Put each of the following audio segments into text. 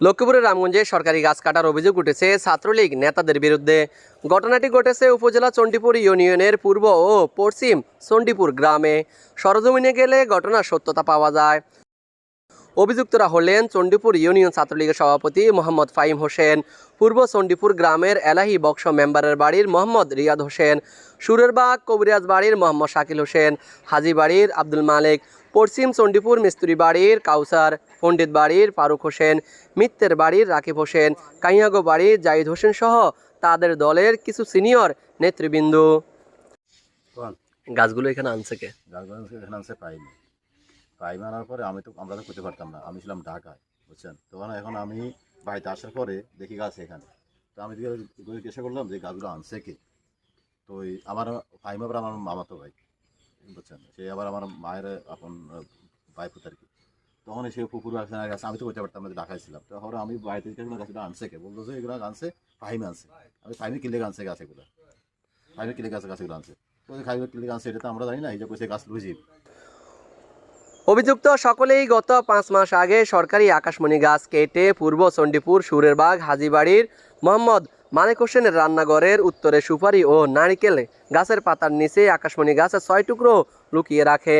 লক্ষ্মীপুরের রামগঞ্জে সরকারি গাছ কাটার অভিযোগ উঠেছে, ছাত্রলীগ নেতাদের বিরুদ্ধে। ঘটনাটি ঘটেছে উপজেলা চণ্ডীপুর ইউনিয়নের পূর্ব ও পশ্চিম চণ্ডীপুর গ্রামে। সরজমিনে গেলে ঘটনার সত্যতা পাওয়া যায়। অভিযুক্তরা হলেন চণ্ডীপুর ইউনিয়ন ছাত্রলীগের সভাপতি মোহাম্মদ ফাইম হোসেন পূর্ব চণ্ডীপুর গ্রামের এলাহি বক্স মেম্বারের বাড়ির মোহাম্মদ রিয়াদ হোসেন সুরেরবাগ কবিরাজ বাড়ির মোহাম্মদ শাকিল হোসেন হাজি বাড়ির আব্দুল মালিক পশ্চিম চণ্ডীপুর মিস্ত্রি বাড়ির কাউসার পণ্ডিত বাড়ির ফারুক হোসেন মিত্তের বাড়ির রাকিব হোসেন কাইয়াগো বাড়ির জাহিদ হোসেন সহ তাদের দলের কিছু সিনিয়র নেতৃবৃন্দ। গাছগুলো এখানে আনছে কে? গাছগুলো এখানে আনছে পাইনি। পাইম আনার পরে আমি তো, আমরা তো করতে পারতাম না। আমি ছিলাম ঢাকায়, বুঝছেন? তখন এখন আমি বাড়িতে আসার পরে দেখি গাছ এখানে। তো আমি জিজ্ঞাসা করলাম যে গাছগুলো আনছে কে? তো ওই আমার ফাইম আবার আমার মামাতো ভাই, বুঝছেন? সে আবার আমার মায়ের, আপন ভাই পুত আর কি। তখন সে পুকুর আসে গেছে, আমি তো করতে পারতাম না ঢাকায় ছিলাম। তখন আমি বাড়িতে করলাম গাছগুলো আনছে কে? বলল যে, এগুলো আনছে ফাইম আনছে। আমি ফাইমে কিলে আনছে গাছ এগুলো ফাইমে কিলে গাছ গাছগুলো আনছে। তো ফাইমে কিলে আনছে, এটা তো আমরা জানি না, এই যে কইছে গাছ লুজি অভিযুক্ত সকলেই গত পাঁচ মাস আগে সরকারি আকাশমণি গাছ কেটে পূর্ব চণ্ডীপুর সুরেরবাগ, হাজিবাড়ির মোহাম্মদ মানিক হোসেনের রান্নাঘরের উত্তরে সুপারি ও নারিকেল গাছের পাতার নিচে আকাশমণি গাছের ছয় টুকরো লুকিয়ে রাখে।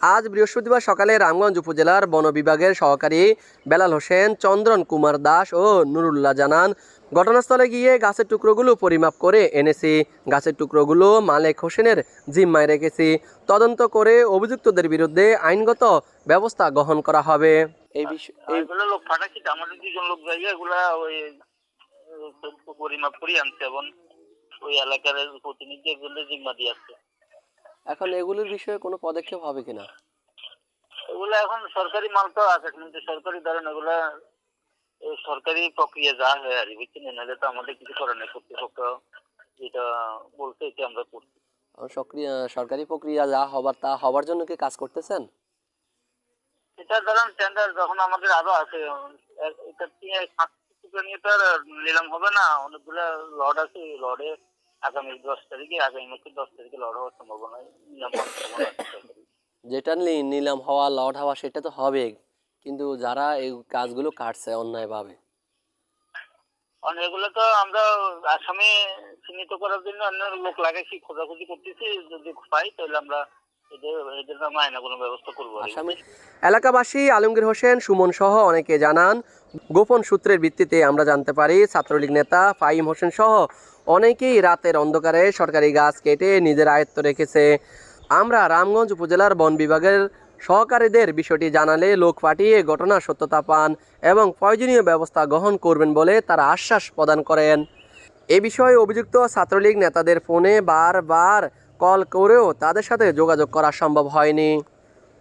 আজ বৃহস্পতিবার সকালে রামগঞ্জ উপজেলার বন বিভাগের সহকারী বেলাল হোসেন চন্দ্রন কুমার দাস ও নুরুল্লাহ জানান ঘটনাস্থলে গিয়ে গাছের টুকরোগুলো পরিমাপ করে এনেছি। গাছের টুকরোগুলো মালেক হোসেনের জিম্মায় রেখেছি। তদন্ত করে অভিযুক্তদের বিরুদ্ধে আইনগত ব্যবস্থা গ্রহণ করা হবে। এই বিষয় এগুলো লোক ফাটাচ্ছি আমাদের দুজন লোক যাইয়ে এগুলা ওই পরিমাপ করে আনছে এবং ওই এলাকার প্রতিনিধি জিম্মা দিয়ে আসছে এখন এগুলোর বিষয়ে কোনো পদক্ষেপ হবে কিনা? এগুলো এখন সরকারি মাল তো আছে কিন্তু সরকারি ধরেন এগুলা সরকারি প্রক্রিয়া যা হয় আর বুঝছেন? নাহলে তো আমাদের কিছু করার নেই কর্তৃপক্ষ যেটা বলছে এটা আমরা করছি। সক্রিয় সরকারি প্রক্রিয়া যা হবার তা হবার জন্য কি কাজ করতেছেন? এটা ধরেন টেন্ডার যখন আমাদের আরও আছে এটা নিয়ে নিয়ে তো আর নিলাম হবে না অনেকগুলা লড আছে লডে আগামী দশ তারিখে আগামী মাসের দশ তারিখে লড হওয়ার সম্ভাবনা নিলাম। যেটা নিলাম হওয়া লট হওয়া সেটা তো হবে। কিন্তু যারা এই কাজগুলো কাটছে অন্যায়ভাবে? এগুলো তো আমরা আসামে চিহ্নিত করার জন্য অন্য লোক লাগাইছি খোঁজাখুঁজি করতেছি। যদি পাই তাহলে আমরা এলাকাবাসী আলমগীর হোসেন সুমন সহ অনেকে জানান গোপন সূত্রের ভিত্তিতে আমরা জানতে পারি ছাত্রলীগ নেতা ফাইম হোসেন সহ অনেকেই রাতের অন্ধকারে সরকারি গাছ কেটে নিজের আয়ত্ত রেখেছে। আমরা রামগঞ্জ উপজেলার বন বিভাগের সহকারীদের বিষয়টি জানালে লোক পাঠিয়ে ঘটনার সত্যতা পান এবং প্রয়োজনীয় ব্যবস্থা গ্রহণ করবেন বলে তারা আশ্বাস প্রদান করেন। এ বিষয়ে অভিযুক্ত ছাত্রলীগ নেতাদের ফোনে বারবার কল করেও তাদের সাথে যোগাযোগ করা সম্ভব হয়নি।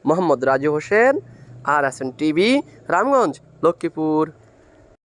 Mohammad Raju Hossain, R S TV, Ramganj, Lakshmipur.